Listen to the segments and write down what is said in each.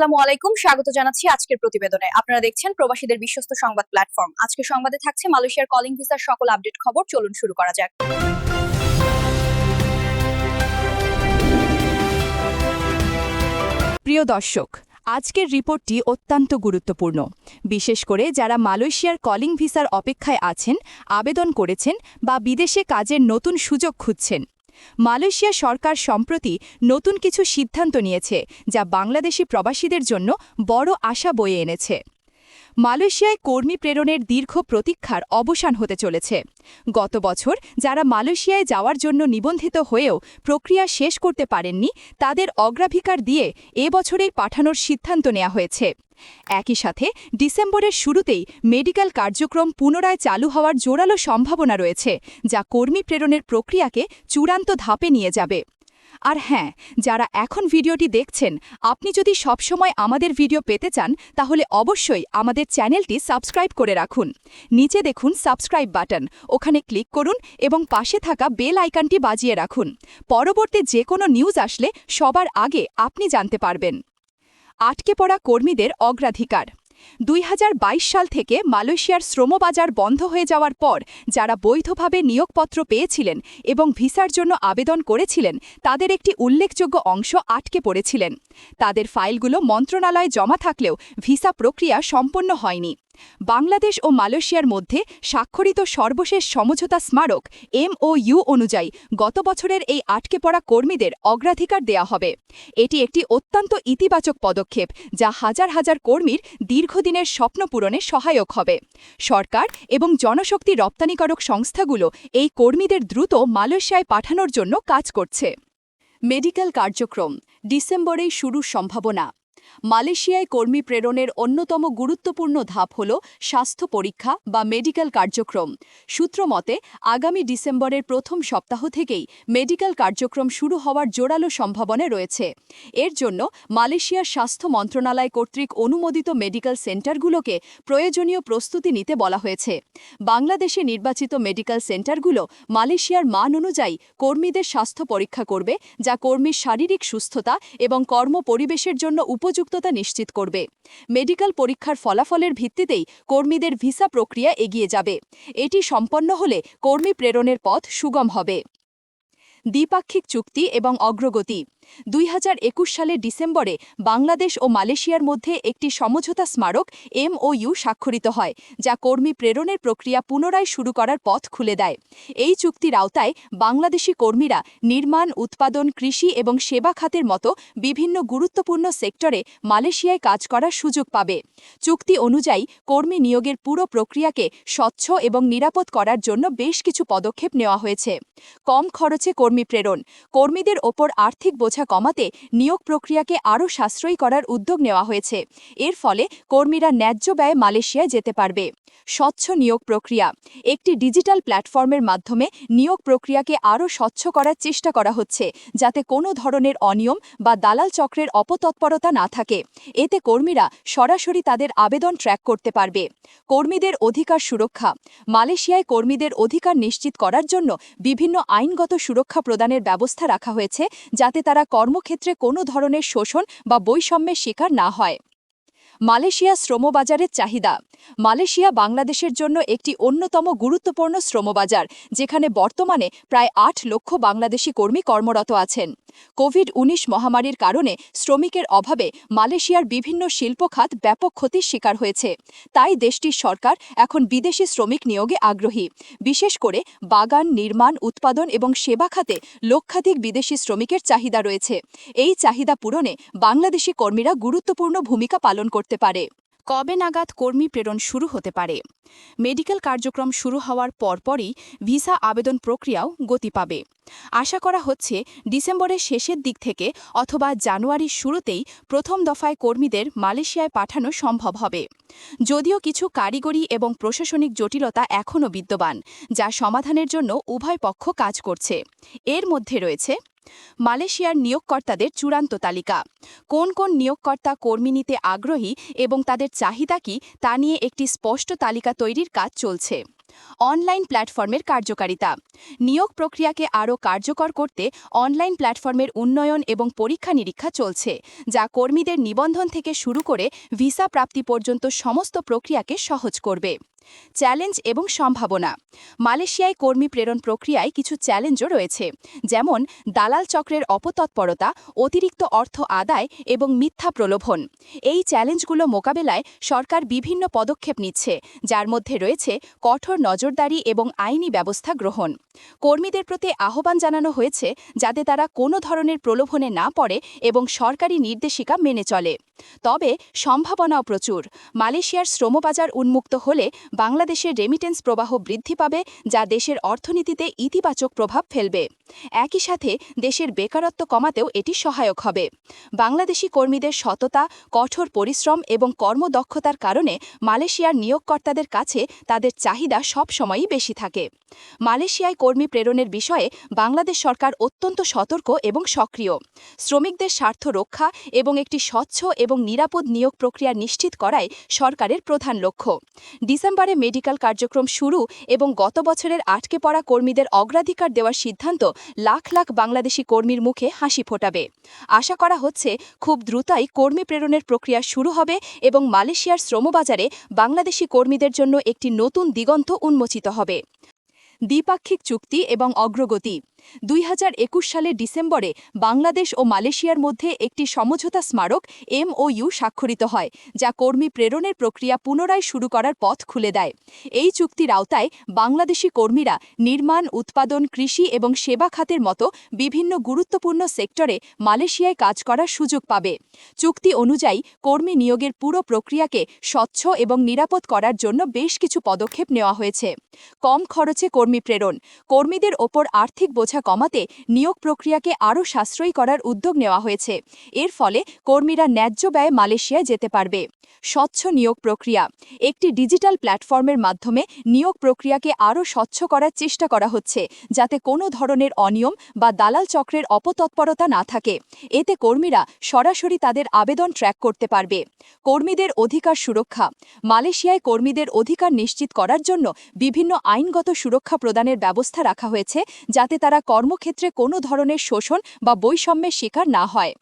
আলাইকুম, স্বাগত জানাচ্ছি আজকের প্রতিবেদনে। আপনারা দেখছেন প্রবাসীদের বিশ্বস্ত সংবাদ প্ল্যাটফর্ম আজকে সংবাদে থাকছে মালয়েশিয়ার কলিং ভিসার সকল আপডেট খবর। চলুন শুরু করা যাক। প্রিয় দর্শক, আজকের রিপোর্টটি অত্যন্ত গুরুত্বপূর্ণ। বিশেষ করে যারা মালয়েশিয়ার কলিং ভিসার অপেক্ষায় আছেন, আবেদন করেছেন বা বিদেশে কাজের নতুন সুযোগ খুঁজছেন মালয়েশিয়া সরকার সম্প্রতি নতুন কিছু সিদ্ধান্ত নিয়েছে, যা বাংলাদেশি প্রবাসীদের জন্য বড় আশা বয়ে এনেছে। মালয়েশিয়ায় কর্মী প্রেরণের দীর্ঘ প্রতীক্ষার অবসান হতে চলেছে। গত বছর যারা মালয়েশিয়ায় যাওয়ার জন্য নিবন্ধিত হয়েও প্রক্রিয়া শেষ করতে পারেননি, তাদের অগ্রাধিকার দিয়ে এ বছরেই পাঠানোর সিদ্ধান্ত নেওয়া হয়েছে। একই সাথে ডিসেম্বরের শুরুতেই মেডিকেল কার্যক্রম পুনরায় চালু হওয়ার জোরালো সম্ভাবনা রয়েছে, যা কর্মী প্রেরণের প্রক্রিয়াকে চূড়ান্ত ধাপে নিয়ে যাবে। আর হ্যাঁ যারা এখন ভিডিওটি দেখছেন, আপনি যদি সবসময় আমাদের ভিডিও পেতে চান, তাহলে অবশ্যই আমাদের চ্যানেলটি সাবস্ক্রাইব করে রাখুন। নিচে দেখুন সাবস্ক্রাইব বাটন, ওখানে ক্লিক করুন এবং পাশে থাকা বেল আইকনটি বাজিয়ে রাখুন। পরবর্তী যে কোনো নিউজ আসলে সবার আগে আপনি জানতে পারবেন। আটকে পড়া কর্মীদের অগ্রাধিকার। দুই হাজার বাইশ সাল থেকে মালয়েশিয়ার শ্রমবাজার বন্ধ হয়ে যাওয়ার পর যারা বৈধভাবে নিয়োগপত্র পেয়েছিলেন এবং ভিসার জন্য আবেদন করেছিলেন, তাদের একটি উল্লেখযোগ্য অংশ আটকে পড়েছিলেন। তাদের ফাইলগুলো মন্ত্রণালয়ে জমা থাকলেও ভিসা প্রক্রিয়া সম্পন্ন হয়নি। বাংলাদেশ ও মালয়েশিয়ার মধ্যে স্বাক্ষরিত সর্বশেষ সমঝোতা স্মারক এমওইউ অনুযায়ী গত বছরের এই আটকে পড়া কর্মীদের অগ্রাধিকার দেয়া হবে। এটি একটি অত্যন্ত ইতিবাচক পদক্ষেপ যা হাজার হাজার কর্মীর দীর্ঘদিনের স্বপ্ন পূরণে সহায়ক হবে। সরকার এবং জনশক্তি রপ্তানিকারক সংস্থাগুলো এই কর্মীদের দ্রুত মালয়েশিয়ায় পাঠানোর জন্য কাজ করছে। মেডিকেল কার্যক্রম, ডিসেম্বরেই শুরুর সম্ভাবনা। মালয়েশিয়ায় কর্মী প্রেরণের অন্যতম গুরুত্বপূর্ণ ধাপ হল স্বাস্থ্য পরীক্ষা বা মেডিকেল কার্যক্রম। সূত্রমতে আগামী ডিসেম্বরের প্রথম সপ্তাহ থেকেই মেডিকেল কার্যক্রম শুরু হওয়ার জোরালো সম্ভাবনা রয়েছে। এর জন্য মালয়েশিয়ার স্বাস্থ্য মন্ত্রণালয় কর্তৃক অনুমোদিত মেডিকেল সেন্টারগুলোকে প্রয়োজনীয় প্রস্তুতি নিতে বলা হয়েছে। বাংলাদেশে নির্বাচিত মেডিকেল সেন্টারগুলো মালয়েশিয়ার মান অনুযায়ী কর্মীদের স্বাস্থ্য পরীক্ষা করবে, যা কর্মীর শারীরিক সুস্থতা এবং কর্ম পরিবেশের জন্য উপযুক্ততা নিশ্চিত করবে। মেডিকেল পরীক্ষার ফলাফলের ভিত্তিতেই কর্মীদের ভিসা প্রক্রিয়া এগিয়ে যাবে। এটি সম্পন্ন হলে কর্মী প্রেরণের পথ সুগম হবে। দ্বিপাক্ষিক চুক্তি এবং অগ্রগতি। দুই সালের ডিসেম্বরে বাংলাদেশ ও মালয়েশিয়ার মধ্যে একটি সমঝোতা স্মারক এমওইউ স্বাক্ষরিত হয়, যা কর্মী প্রেরণের প্রক্রিয়া পুনরায় শুরু করার পথ খুলে দেয়। এই চুক্তির আওতায় বাংলাদেশি কর্মীরা নির্মাণ, উৎপাদন, কৃষি এবং সেবা খাতের মতো বিভিন্ন গুরুত্বপূর্ণ সেক্টরে মালয়েশিয়ায় কাজ করার সুযোগ পাবে। চুক্তি অনুযায়ী কর্মী নিয়োগের পুরো প্রক্রিয়াকে স্বচ্ছ এবং নিরাপদ করার জন্য বেশ কিছু পদক্ষেপ নেওয়া হয়েছে। কম খরচে কর্মী প্রেরণ, কর্মীদের ওপর আর্থিক বোঝা কমাতে নিয়োগ প্রক্রিয়াকে আরও সাশ্রয়ী করার উদ্যোগ নেওয়া হয়েছে। এর ফলে কর্মীরা ন্যায্য ব্যয়ে মালয়েশিয়ায় যেতে পারবে। স্বচ্ছ নিয়োগ প্রক্রিয়া। একটি ডিজিটাল প্ল্যাটফর্মের মাধ্যমে নিয়োগ প্রক্রিয়াকে আরও স্বচ্ছ করার চেষ্টা করা হচ্ছে, যাতে কোনো ধরনের অনিয়ম বা দালাল চক্রের অপতৎপরতা না থাকে। এতে কর্মীরা সরাসরি তাদের আবেদন ট্র্যাক করতে পারবে। কর্মীদের অধিকার সুরক্ষা। মালয়েশিয়ায় কর্মীদের অধিকার নিশ্চিত করার জন্য বিভিন্ন আইনগত সুরক্ষা প্রদানের ব্যবস্থা রাখা হয়েছে, যাতে তারা কর্মক্ষেত্রে কোনো ধরনের শোষণ বা বৈষম্যের শিকার না হয়। মালয়েশিয়া শ্রমবাজারের চাহিদা। মালয়েশিয়া বাংলাদেশের জন্য একটি অন্যতম গুরুত্বপূর্ণ শ্রমবাজার, যেখানে বর্তমানে প্রায় আট লক্ষ বাংলাদেশি কর্মী কর্মরত আছেন। কোভিড ১৯ মহামারীর কারণে শ্রমিকের অভাবে মালয়েশিয়ার বিভিন্ন শিল্প খাত ব্যাপক ক্ষতির শিকার হয়েছে। তাই দেশটির সরকার এখন বিদেশি শ্রমিক নিয়োগে আগ্রহী। বিশেষ করে বাগান, নির্মাণ, উৎপাদন এবং সেবা খাতে লক্ষাধিক বিদেশি শ্রমিকের চাহিদা রয়েছে। এই চাহিদা পূরণে বাংলাদেশি কর্মীরা গুরুত্বপূর্ণ ভূমিকা পালন করতে পারে। কবে নাগাদ কর্মী প্রেরণ শুরু হতে পারে। মেডিকেল কার্যক্রম শুরু হওয়ার পরপরই ভিসা আবেদন প্রক্রিয়াও গতি পাবে। আশা করা হচ্ছে ডিসেম্বরের শেষের দিক থেকে অথবা জানুয়ারির শুরুতেই প্রথম দফায় কর্মীদের মালয়েশিয়ায় পাঠানো সম্ভব হবে। যদিও কিছু কারিগরি এবং প্রশাসনিক জটিলতা এখনও বিদ্যমান, যা সমাধানের জন্য উভয় পক্ষ কাজ করছে। এর মধ্যে রয়েছে মালয়েশিয়ার নিয়োগকর্তাদের চূড়ান্ত তালিকা। কোন কোন নিয়োগকর্তা কর্মী নিতে আগ্রহী এবং তাদের চাহিদা কি তা নিয়ে একটি স্পষ্ট তালিকা তৈরির কাজ চলছে। অনলাইন প্ল্যাটফর্মের কার্যকারিতা। নিয়োগ প্রক্রিয়াকে আরও কার্যকর করতে অনলাইন প্ল্যাটফর্মের উন্নয়ন এবং পরীক্ষা নিরীক্ষা চলছে, যা কর্মীদের নিবন্ধন থেকে শুরু করে ভিসা প্রাপ্তি পর্যন্ত সমস্ত প্রক্রিয়াকে সহজ করবে। চ্যালেঞ্জ এবং সম্ভাবনা। মালয়েশিয়ায় কর্মী প্রেরণ প্রক্রিয়ায় কিছু চ্যালেঞ্জও রয়েছে, যেমন দালাল চক্রের অপতৎপরতা, অতিরিক্ত অর্থ আদায় এবং মিথ্যা প্রলোভন। এই চ্যালেঞ্জগুলো মোকাবেলায় সরকার বিভিন্ন পদক্ষেপ নিচ্ছে, যার মধ্যে রয়েছে কঠোর নজরদারি এবং আইনি ব্যবস্থা গ্রহণ। কর্মীদের প্রতি আহ্বান জানানো হয়েছে যাতে তারা কোনো ধরনের প্রলোভনে না পড়ে এবং সরকারি নির্দেশিকা মেনে চলে। তবে সম্ভাবনাও প্রচুর। মালয়েশিয়ার শ্রমবাজার উন্মুক্ত হলে বাংলাদেশের রেমিটেন্স প্রবাহ বৃদ্ধি পাবে, যা দেশের অর্থনীতিতে ইতিবাচক প্রভাব ফেলবে। একই সাথে দেশের বেকারত্ব কমাতেও এটি সহায়ক হবে। বাংলাদেশি কর্মীদের সততা, কঠোর পরিশ্রম এবং কর্মদক্ষতার কারণে মালয়েশিয়ার নিয়োগকর্তাদের কাছে তাদের চাহিদা সবসময়ই বেশি থাকে। মালয়েশিয়ায় কর্মী প্রেরণের বিষয়ে বাংলাদেশ সরকার অত্যন্ত সতর্ক এবং সক্রিয়। শ্রমিকদের স্বার্থ রক্ষা এবং একটি স্বচ্ছ এবং নিরাপদ নিয়োগ প্রক্রিয়া নিশ্চিত করাই সরকারের প্রধান লক্ষ্য। ডিসেম্বরে মেডিকেল কার্যক্রম শুরু এবং গত বছরের আটকে পড়া কর্মীদের অগ্রাধিকার দেওয়ার সিদ্ধান্ত লাখ লাখ বাংলাদেশি কর্মীর মুখে হাসি ফোটাবে। আশা করা হচ্ছে খুব দ্রুতই কর্মী প্রেরণের প্রক্রিয়া শুরু হবে এবং মালয়েশিয়ার শ্রমবাজারে বাংলাদেশি কর্মীদের জন্য একটি নতুন দিগন্ত উন্মোচিত হবে। দ্বিপাক্ষিক চুক্তি এবং অগ্রগতি দুই সালের ডিসেম্বরে বাংলাদেশ ও মালয়েশিয়ার মধ্যে একটি সমঝোতা স্মারক এমওইউ স্বাক্ষরিত হয়, যা কর্মী প্রেরণের প্রক্রিয়া পুনরায় শুরু করার পথ খুলে দেয়। এই চুক্তির আওতায় বাংলাদেশি কর্মীরা নির্মাণ, উৎপাদন, কৃষি এবং সেবা খাতের মতো বিভিন্ন গুরুত্বপূর্ণ সেক্টরে মালয়েশিয়ায় কাজ করার সুযোগ পাবে। চুক্তি অনুযায়ী কর্মী নিয়োগের পুরো প্রক্রিয়াকে স্বচ্ছ এবং নিরাপদ করার জন্য বেশ কিছু পদক্ষেপ নেওয়া হয়েছে। কম খরচে কর্মী প্রেরণ, কর্মীদের ওপর আর্থিক বোঝা কমাতে নিয়োগ প্রক্রিয়াকে আরও সাশ্রয়ী করার উদ্যোগ নেওয়া হয়েছে। এর ফলে কর্মীরা ন্যায্য ব্যয়ে মালয়েশিয়ায় যেতে পারবে। স্বচ্ছ নিয়োগ প্রক্রিয়া। একটি ডিজিটাল প্ল্যাটফর্মের মাধ্যমে নিয়োগ প্রক্রিয়াকে আরও স্বচ্ছ করার চেষ্টা করা হচ্ছে, যাতে কোনো ধরনের অনিয়ম বা দালাল চক্রের অপতৎপরতা না থাকে। এতে কর্মীরা সরাসরি তাদের আবেদন ট্র্যাক করতে পারবে। কর্মীদের অধিকার সুরক্ষা। মালয়েশিয়ায় কর্মীদের অধিকার নিশ্চিত করার জন্য বিভিন্ন আইনগত সুরক্ষা প্রদানের ব্যবস্থা রাখা হয়েছে, যাতে তারা কর্মক্ষেত্রে কোনো ধরনের শোষণ বা বৈষম্যের শিকার না হয়।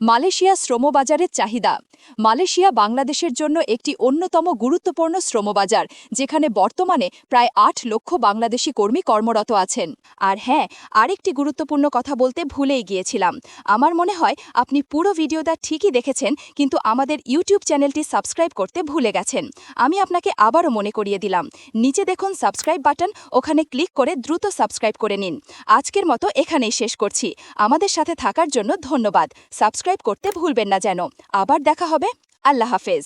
মালয়েশিয়া শ্রমবাজারের চাহিদা। মালয়েশিয়া বাংলাদেশের জন্য একটি অন্যতম গুরুত্বপূর্ণ শ্রমবাজার, যেখানে বর্তমানে প্রায় আট লক্ষ বাংলাদেশি কর্মী কর্মরত আছেন। আর হ্যাঁ আরেকটি গুরুত্বপূর্ণ কথা বলতে ভুলেই গিয়েছিলাম। আমার মনে হয় আপনি পুরো ভিডিওটা ঠিকই দেখেছেন, কিন্তু আমাদের ইউটিউব চ্যানেলটি সাবস্ক্রাইব করতে ভুলে গেছেন। আমি আপনাকে আবারও মনে করিয়ে দিলাম, নিচে দেখুন সাবস্ক্রাইব বাটন, ওখানে ক্লিক করে দ্রুত সাবস্ক্রাইব করে নিন। আজকের মতো এখানেই শেষ করছি। আমাদের সাথে থাকার জন্য ধন্যবাদ। সাবস্ক্রাইব করতে ভুলবেন না যেন। আবার দেখা হবে। আল্লাহ হাফেজ।